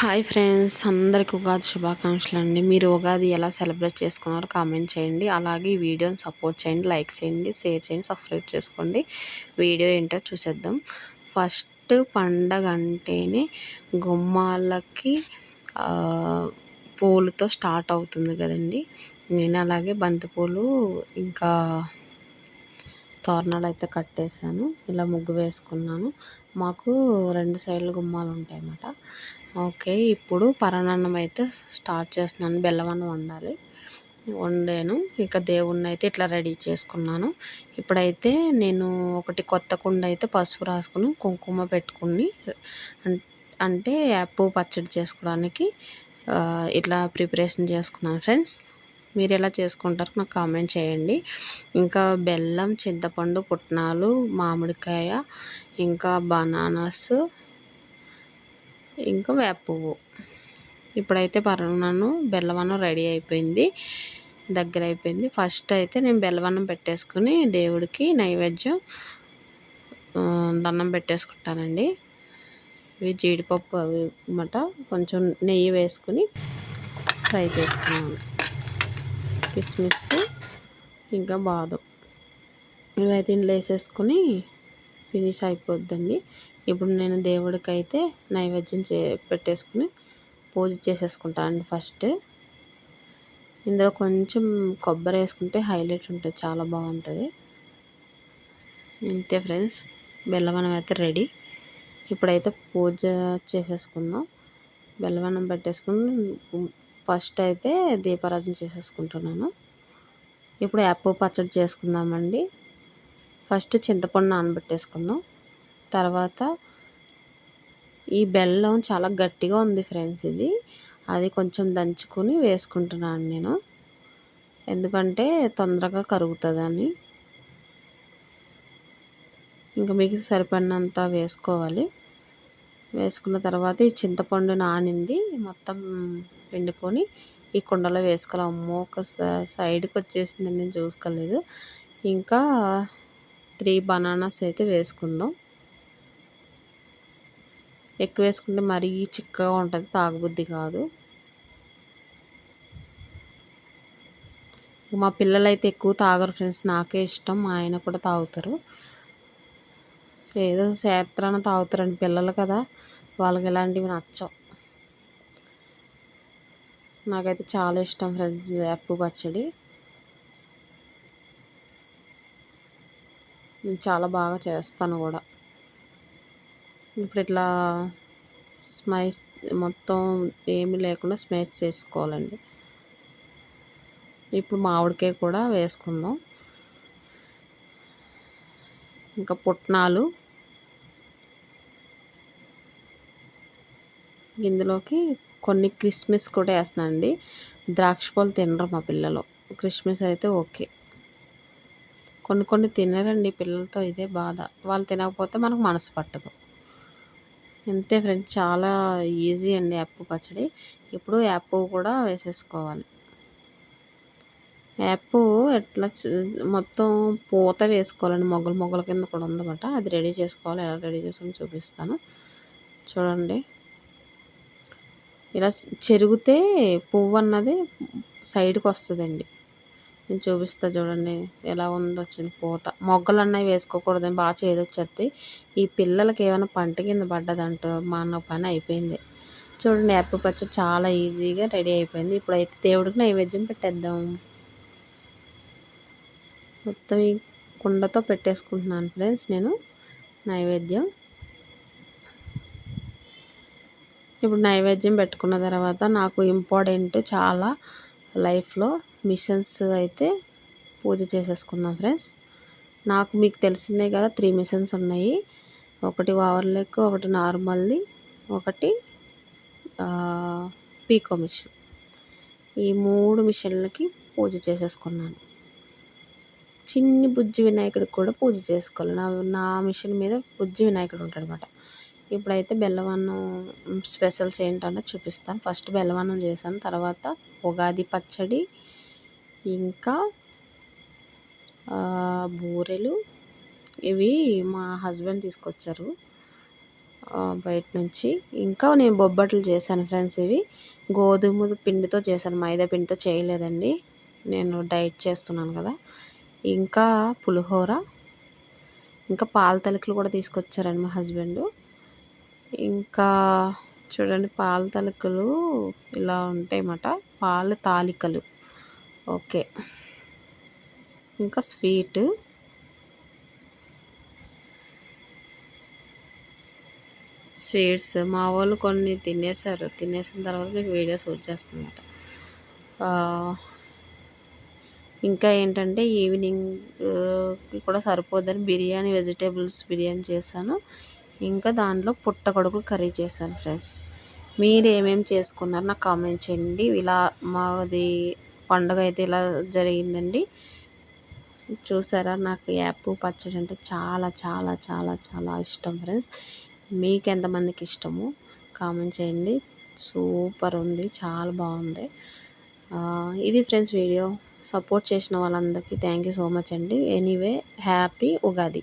Hi friends అందరికీ ఉగాది శుభాకాంక్షలు అండి మీరు ఉగాది ఎలా సెలబ్రేట్ చేసుకున్నారో కామెంట్ చేయండి. అలాగే ఈ వీడియోని సపోర్ట్ చేయండి లైక్ చేయండి షేర్ చేయండి సబ్స్క్రైబ్ చేసుకోండి. వీడియో ఏంటో చూసేద్దాం. ఫస్ట్ పండగ అంటేనే గుమ్మాలకి పూలతో స్టార్ట్ అవుతుంది కదండి. నేను అలాగే బంతిపూలు ఇంకా తోరణాలు అయితే కట్టేశాను. ఇలా ముగ్గు వేసుకున్నాను. మాకు రెండు సైడ్లు గుమ్మాలు ఉంటాయి అన్నమాట ఓకే ఇప్పుడు పరనాన్నం అయితే స్టార్ట్ చేస్తున్నాను. బెల్లవన్నం వండాలి. వండాను. ఇక దేవుణ్ణి అయితే ఇట్లా రెడీ చేసుకున్నాను. ఇప్పుడైతే నేను ఒకటి కొత్త కుండ అయితే పసుపు రాసుకుని కుంకుమ పెట్టుకుని అంటే యాప్ పచ్చడి చేసుకోవడానికి ఇట్లా ప్రిపరేషన్ చేసుకున్నాను ఫ్రెండ్స్. మీరు ఎలా చేసుకుంటారు నాకు కామెంట్ చేయండి. ఇంకా బెల్లం చింతపండు పుట్నాలు మామిడికాయ ఇంకా బనానాస్ ఇంకా వేప పువ్వు. ఇప్పుడైతే పరమాన్నం బెల్లవన్నం రెడీ అయిపోయింది దగ్గర అయిపోయింది. ఫస్ట్ అయితే నేను బెల్లవన్నం పెట్టేసుకుని దేవుడికి నైవేద్యం దండం పెట్టేసుకుంటానండి. ఇవి జీడిపప్పు అవి అన్నమాట. కొంచెం నెయ్యి వేసుకుని ఫ్రై చేసుకున్నాను. కిస్మిస్ ఇంకా బాదం. ఇవైతే ఇంట్లో వేసేసుకుని ఫినిష్ అయిపోద్దండి. ఇప్పుడు నేను దేవుడికి అయితే నైవేద్యం చే పెట్టేసుకుని పూజ చేసేసుకుంటాను ఫస్ట్. ఇందులో కొంచెం కొబ్బరి వేసుకుంటే హైలైట్ ఉంటుంది చాలా బాగుంటుంది. అంతే ఫ్రెండ్స్ బెల్లవనం అయితే రెడీ. ఇప్పుడైతే పూజ చేసేసుకుందాం. బెల్లవనం పెట్టేసుకుని ఫస్ట్ అయితే దీపారాధన చేసేసుకుంటున్నాను. ఇప్పుడు యాప్ పచ్చడి చేసుకుందామండి. ఫస్ట్ చింతపండు నానబెట్టేసుకుందాం. తర్వాత ఈ బెల్లం చాలా గట్టిగా ఉంది ఫ్రెండ్స్ ఇది. అది కొంచెం దంచుకొని వేసుకుంటున్నాను నేను. ఎందుకంటే తొందరగా కరుగుతుందని. ఇంకా మీకు సరిపడినంత వేసుకోవాలి. వేసుకున్న తర్వాత ఈ చింతపండు నానింది. మొత్తం పిండుకొని ఈ కుండలో వేసుకోవాలి. అమ్మో ఒక సైడ్కి వచ్చేసింది నేను చూసుకోలేదు. ఇంకా త్రీ బనానాస్ అయితే వేసుకుందాం. ఎక్కువ వేసుకుంటే మరీ చిక్కగా ఉంటుంది తాగుబుద్ధి కాదు. మా పిల్లలు అయితే ఎక్కువ తాగరు ఫ్రెండ్స్ నాకే ఇష్టం మా ఆయన కూడా తాగుతారు. ఏదో సేత్రాన తాగుతారండి పిల్లలు కదా వాళ్ళకి ఇలాంటివి నచ్చవు. నాకైతే చాలా ఇష్టం ఫ్రెండ్స్ వేప పచ్చడి. నేను చాలా బాగా చేస్తాను కూడా. ఇప్పుడు ఇట్లా స్మైస్ మొత్తం ఏమి లేకుండా స్మైస్ చేసుకోవాలండి. ఇప్పుడు మామిడికాయ కూడా వేసుకుందాం. ఇంకా పుట్నాలు ఇందులోకి కొన్ని క్రిస్మస్ కూడా వేస్తానండి ద్రాక్ష పళ్ళు తినరు మా పిల్లలు. క్రిస్మస్ అయితే ఓకే. కొన్ని కొన్ని తినరండి పిల్లలతో ఇదే బాధ. వాళ్ళు తినకపోతే మనకు మనసు పట్టదు. అంతే ఫ్రెండ్స్ చాలా ఈజీ అండి యాప్ పచ్చడి. ఇప్పుడు యాప్ కూడా వేసేసుకోవాలి. యాప్పు ఎట్లా మొత్తం పూత వేసుకోవాలండి. మొగ్గలు మొగ్గల కింద కూడా ఉందన్నమాట. అది రెడీ చేసుకోవాలి. ఎలా రెడీ చేసుకుని చూపిస్తాను. చూడండి. ఇలా చెరిగితే పువ్వు అన్నది సైడ్కి వస్తుందండి. నేను చూపిస్తా చూడండి ఎలా ఉందో వచ్చింది పూత మొగ్గలు అన్నవి వేసుకోకూడదని బాగా చేదొచ్చేస్తాయి ఈ పిల్లలకి ఏమైనా పంట కింద పడ్డదంటూ మా అన్న పని అయిపోయింది. చూడండి యాప్ పచ్చడి చాలా ఈజీగా రెడీ అయిపోయింది. ఇప్పుడైతే దేవుడికి నైవేద్యం పెట్టేద్దాం. మొత్తం ఈ కుండతో పెట్టేసుకుంటున్నాను ఫ్రెండ్స్ నేను నైవేద్యం. ఇప్పుడు నైవేద్యం పెట్టుకున్న తర్వాత నాకు ఇంపార్టెంట్ చాలా లైఫ్లో మిషన్స్ అయితే పూజ చేసేసుకుందాం ఫ్రెండ్స్. నాకు మీకు తెలిసిందే కదా త్రీ మిషన్స్ ఉన్నాయి. ఒకటి ఓవర్ లెక్ ఒకటి నార్మల్ది ఒకటి పీకో మిషన్. ఈ మూడు మిషన్లకి పూజ చేసేసుకున్నాను. చిన్ని బుజ్జి వినాయకుడికి కూడా పూజ చేసుకోవాలి. నా నా మిషన్ మీద బుజ్జి వినాయకుడు ఉంటాడు అనమాట ఇప్పుడైతే బెల్లవన్నం స్పెషల్స్ ఏంటన్నా చూపిస్తాను. ఫస్ట్ బెల్లవన్నం చేశాను. తర్వాత ఉగాది పచ్చడి ఇంకా బూరెలు. ఇవి మా హస్బెండ్ తీసుకొచ్చారు బయట నుంచి. ఇంకా నేను బొబ్బట్లు చేశాను ఫ్రెండ్స్ ఇవి. గోధుమ పిండితో చేశాను మైదా పిండితో చేయలేదండి. నేను డైట్ చేస్తున్నాను కదా. ఇంకా పులిహోర ఇంకా పాల తలుకులు కూడా తీసుకొచ్చారండి మా హస్బెండ్. ఇంకా చూడండి పాల తలుకులు ఇలా ఉంటాయన్నమాట. పాల తాలికలు. ఓకే. ఇంకా స్వీట్. స్వీట్స్ మా వాళ్ళు కొన్ని తినేసారు తినేసిన తర్వాత మీకు వీడియో షూట్ చేస్తున్నమాట. ఇంకా ఏంటంటే ఈవినింగ్ కూడా సరిపోద్దని బిర్యానీ వెజిటేబుల్స్ బిర్యానీ చేశాను. ఇంకా దాంట్లో పుట్టగొడుగులు కర్రీ చేశాను ఫ్రెండ్స్. మీరు ఏమేమి చేసుకున్నారు నాకు కామెంట్ చేయండి. ఇలా మాది పండుగ అయితే ఇలా జరిగిందండి. చూసారా నాకు యాప్ పచ్చడి అంటే చాలా చాలా చాలా చాలా ఇష్టం ఫ్రెండ్స్. మీకు ఎంతమందికి ఇష్టము? కామెంట్ చేయండి. సూపర్ ఉంది చాలా బాగుంది. ఇది ఫ్రెండ్స్ వీడియో. సపోర్ట్ చేసిన వాళ్ళందరికీ థ్యాంక్ యూ సో మచ్ అండి. Anyway happy Ugadi.